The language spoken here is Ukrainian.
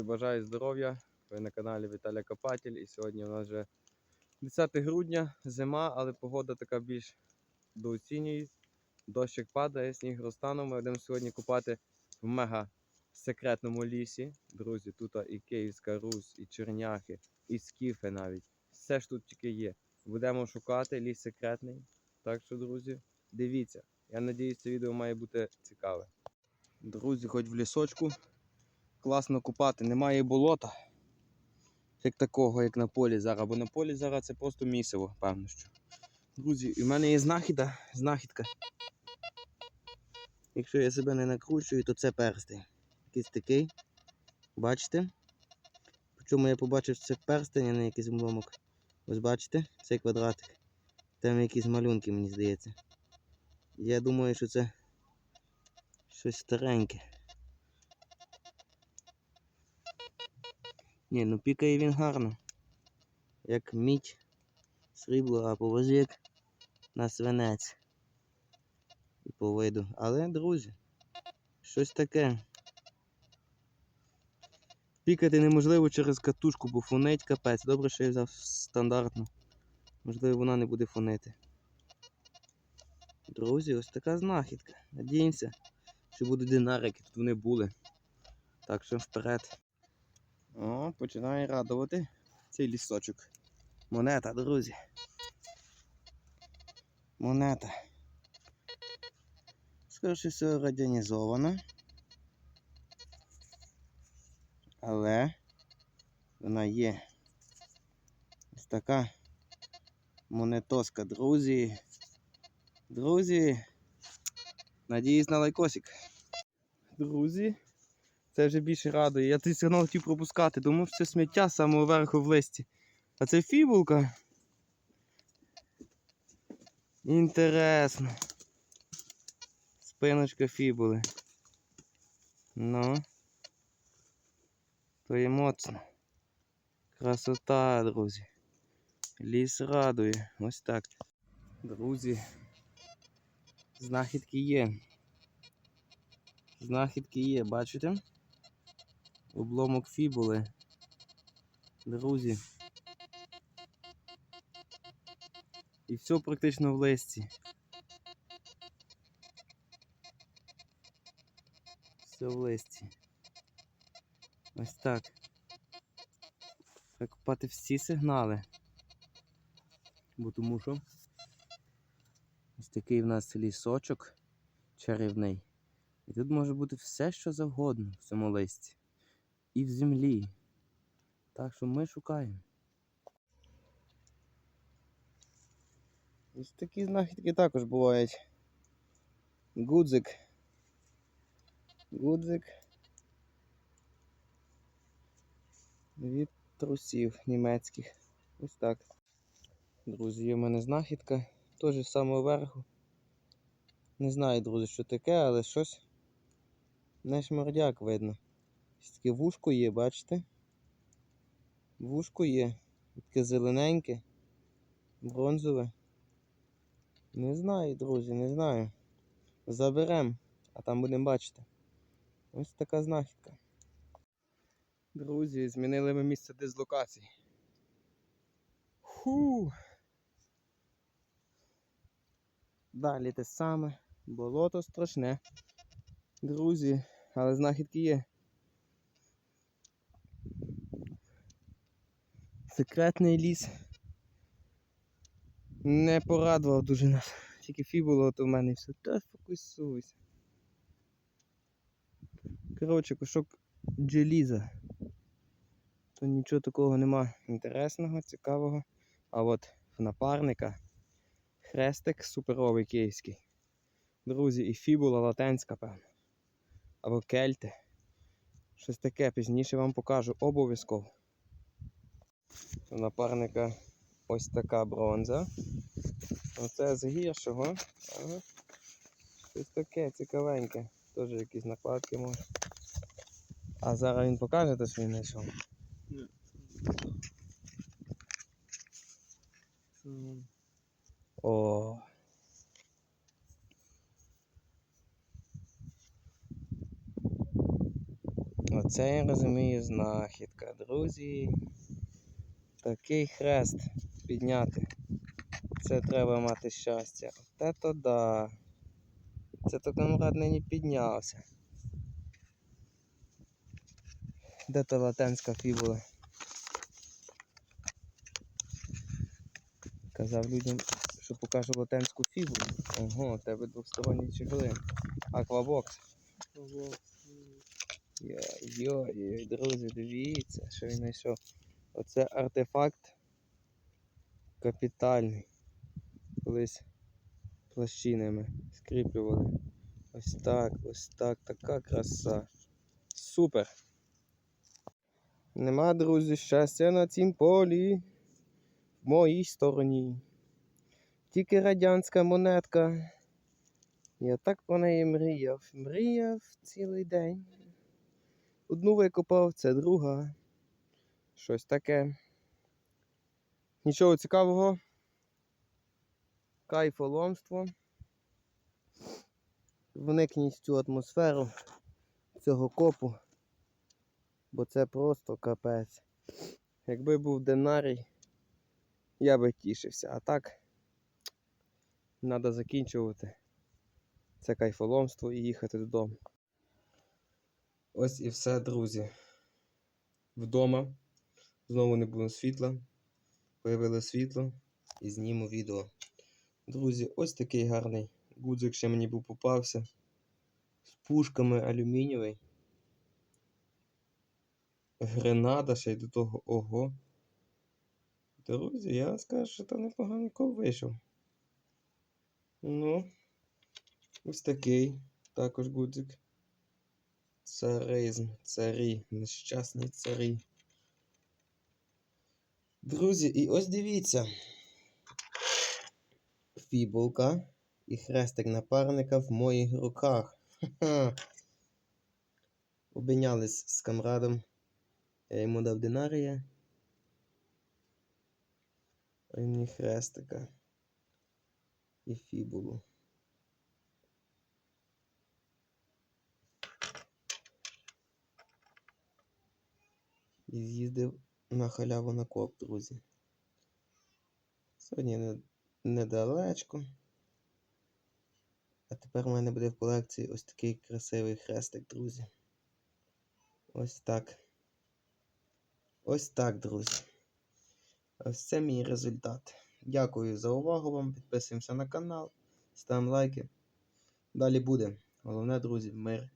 Друзі, бажаю здоров'я. Ви на каналі Віталя Копатель. І сьогодні у нас вже 10 грудня, зима, але погода така більш дооцінює. Дощик падає, сніг розтанув. Ми будемо сьогодні купати в мега секретному лісі. Друзі, тут і Київська Русь, і Черняхи, і Скіфи навіть. Все ж тут тільки є. Будемо шукати ліс секретний. Так що, друзі, дивіться. Я надіюсь, це відео має бути цікаве. Друзі, хоч в лісочку класно купати. Немає болота, як такого, як на полі зараз. Бо на полі зараз це просто місиво, певно що. Друзі, в мене є знахіда, знахідка. Якщо я себе не накручую, то це перстень. Якийсь такий. Бачите? Причому я побачив, це перстень, а не якийсь обломок. Ось бачите, цей квадратик. Там якісь малюнки, мені здається. Я думаю, що це щось стареньке. Ні, ну пікає він гарно. Як мідь, срібло, а по вазі як на свинець. І по виду. Але, друзі, щось таке. Пікати неможливо через катушку, бо фонить капець. Добре, що я взяв стандартну. Можливо, вона не буде фонити. Друзі, ось така знахідка. Надіємося, що будуть динарики, тут вони були. Так що вперед. О, починає радувати цей лісочок. Монета, друзі. Монета. Скоріше все радіонізована. Але вона є. Ось така монетоска, друзі. Друзі. Надіюсь на лайкосик. Друзі. Це вже більше радує. Я цей сигнал хотів пропускати, думав, що це сміття з самого верху в листі. А це фібулка. Інтересно. Спиночка фібули. Ну. То є моцно. Красота, друзі. Ліс радує. Ось так. Друзі. Знахідки є. Знахідки є, бачите? Обломок фібули. Друзі. І все практично в листі. Все в листі. Ось так. Треба купати всі сигнали. Бо тому що ось такий в нас лісочок чарівний. І тут може бути все, що завгодно в цьому листі. І в землі. Так що ми шукаємо. Ось такі знахідки також бувають. Гудзик. Гудзик. Від трусів німецьких. Ось так. Друзі, є в мене знахідка. Теж з самого верху. Не знаю, друзі, що таке, але щось не шмордяк видно. Таке вушко є, бачите? Вушко є. Таке зелененьке, бронзове. Не знаю, друзі, не знаю. Заберемо, а там будемо бачити. Ось така знахідка. Друзі, змінили ми місце дислокації. Ху. Далі те саме. Болото страшне. Друзі, але знахідки є. Секретний ліс. Не порадував дуже нас. Тільки фібуло то в мене і все. Та фокусуйся. Коротше, кошок джеліза. То нічого такого нема інтересного, цікавого. А от в напарника хрестик суперовий київський. Друзі, і фібула латенська, певно. Або кельти. Щось таке пізніше вам покажу обов'язково. У напарника ось така бронза. Оце з гіршого. Ага. Щось таке цікавеньке. Теж якісь накладки може. А зараз він покаже те, що він знайшов. О. Це я розумію знахідка, друзі. Такий хрест підняти. Це треба мати щастя. Те то да. Це то камрад нині піднявся. Де то латенська фібула? Казав людям, що покажу латенську фібулу. Ого, у тебе двосторонній чехлин. Аквабокс. Йой-йой, друзі, дивіться, що він знайшов. Оце артефакт капітальний. Колись плащинами скріплювали. Ось так, ось так, така краса. Супер. Нема, друзі, щастя на цім полі. В моїй стороні. Тільки радянська монетка. Я так про неї мріяв. Мріяв цілий день. Одну викопав, це друга. Щось таке. Нічого цікавого. Кайфоломство. Вникніть в цю атмосферу цього копу. Бо це просто капець. Якби був динарій, я би тішився. А так, треба закінчувати це кайфоломство і їхати додому. Ось і все, друзі. Вдома. Знову не було світла. Появилось світло і зніму відео. Друзі, ось такий гарний гудзик ще мені був попався. З пушками алюмінієвий. Гренада ще й до того ого. Друзі, я скажу, що там непоганий коп вийшов. Ну, ось такий також гудзик. Царизм, царі, нещасні царі. Друзі, і ось дивіться. Фібулка і хрестик напарника в моїх руках. Обмінялись з камрадом. Я йому дав динарія. А мені хрестика. І фібулу. І з'їздив на халяву на коп, друзі. Сьогодні недалечко. А тепер у мене буде в колекції ось такий красивий хрестик, друзі. Ось так. Ось так, друзі. Ось це мій результат. Дякую за увагу вам. Підписуємося на канал, ставимо лайки. Далі буде. Головне, друзі, мир